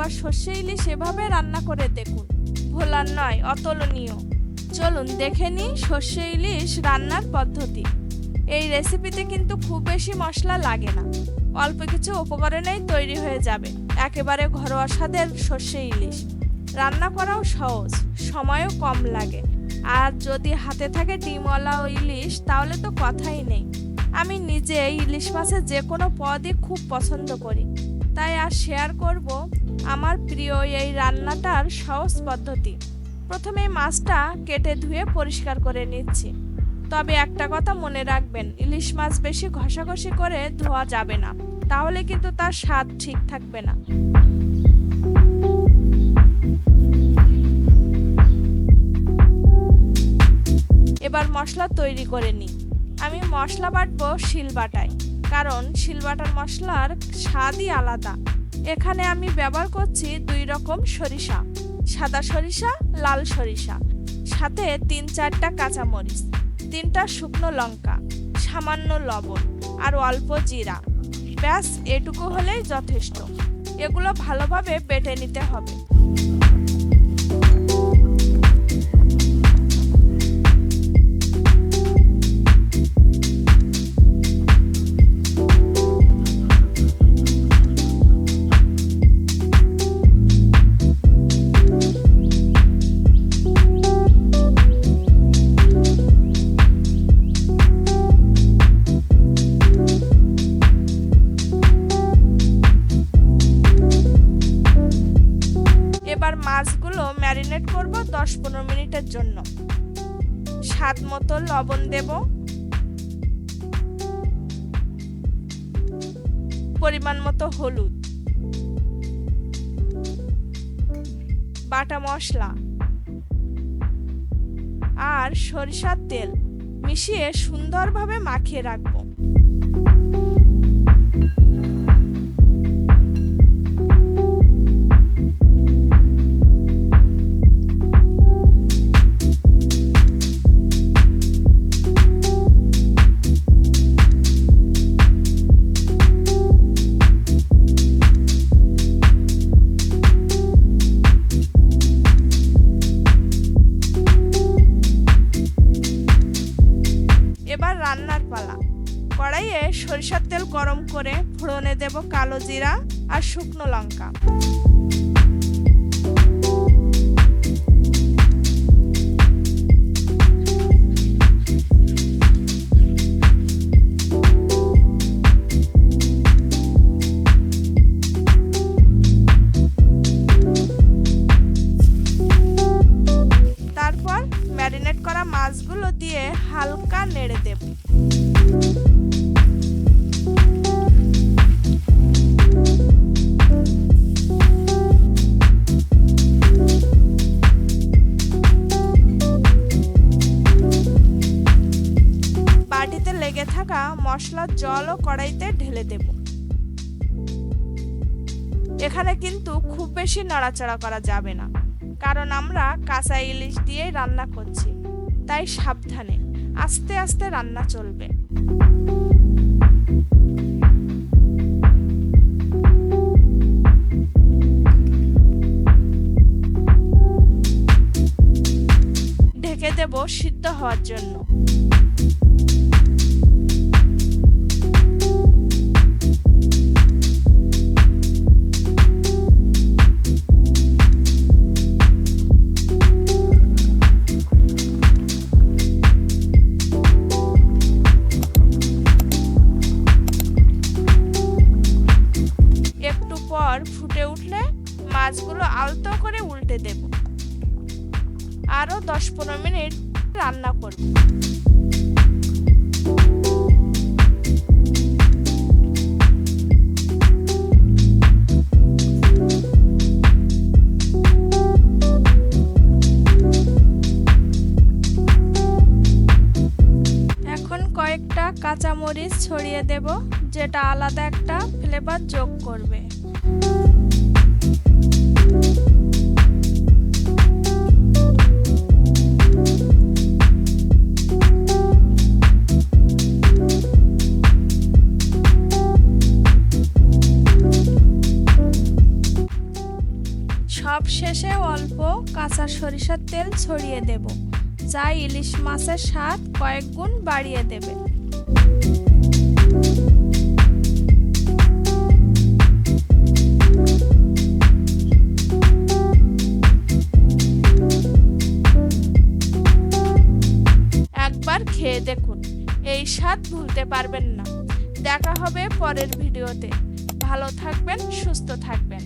একবার সর্ষে ইলিশ এভাবে রান্না করে দেখুন। ভোলার নয়, অতুলনীয়। চলুন দেখে নিই সর্ষে ইলিশ রান্নার পদ্ধতি। এই রেসিপিতে কিন্তু খুব বেশি মশলা লাগে না। অল্প কিছু উপকরণেই তৈরি হয়ে যাবে। একেবারে ঘরোয়া স্বাদের সর্ষে ইলিশ। রান্না করাও সহজ, সময়ও কম লাগে। আর যদি হাতে থাকে ডিমওয়ালা ইলিশ, তাহলে তো কথাই নেই। আমি নিজে ইলিশ মাছের যে কোনো পদই খুব পছন্দ করি। তাই আর শেয়ার করব আমার প্রিয় এই রান্নাটার সহজ পদ্ধতি। প্রথমে মাছটা কেটে ধুয়ে পরিষ্কার করে নিচ্ছি। তবে একটা কথা মনে রাখবেন, ইলিশ মাছ বেশি ঘষাঘষি করে ধোয়া যাবে না, তাহলে কিন্তু তার স্বাদ ঠিক থাকবে না। এবার মশলা তৈরি করে নিই। আমি মশলা বাটবো শিলবাটায় কারণ শিলবাটার মশলার স্বাদই আলাদা। এখানে আমি ব্যবহার করছি দুই রকম সরিষা, সাদা সরিষা, লাল সরিষা, সাথে তিন চারটা কাঁচামরিচ, তিনটা শুকনো লঙ্কা, সামান্য লবণ আর অল্প জিরা। ব্যাস, এটুকু হলেই যথেষ্ট। এগুলো ভালোভাবে বেটে নিতে হবে। এবার মাছগুলো ম্যারিনেট করব দশ পনেরো মিনিটের জন্য। স্বাদ মতো লবণ দেব। পরিমাণ মতো হলুদ। বাটা মশলা। আর সরিষার তেল মিশিয়ে সুন্দরভাবে মাখিয়ে রাখব। কড়াইয়ে সরিষার তেল গরম করে ফোড়নে দেব কালো জিরা আর শুকনো লঙ্কা। তারপর ম্যারিনেট করা মাছগুলো দিয়ে হালকা নেড়ে দেব। লেগে থাকা মশলার জলও কড়াইতে ঢেলে দেব। এখানে কিন্তু খুব বেশি নাড়াচাড়া করা যাবে না, কারণ আমরা কাঁচা ইলিশ দিয়েই রান্না করছি, তাই সাবধানে, আস্তে আস্তে রান্না চলবে। ঢেকে দেব সিদ্ধ হওয়ার জন্য। আরও দশ পনেরো মিনিট রান্না করব। এখন কয়েকটা কাঁচামরিচ ছড়িয়ে দেব, যেটা আলাদা একটা ফ্লেভার যোগ করবে। শেষে অল্প কাঁচা সরিষার তেল ছড়িয়ে দেব, যা ইলিশ মাছের স্বাদ কয়েক গুণ বাড়িয়ে দেবে। একবার খেয়ে দেখুন, এই স্বাদ ভুলতে পারবেন না। দেখা হবে পরের ভিডিওতে। ভালো থাকবেন, সুস্থ থাকবেন।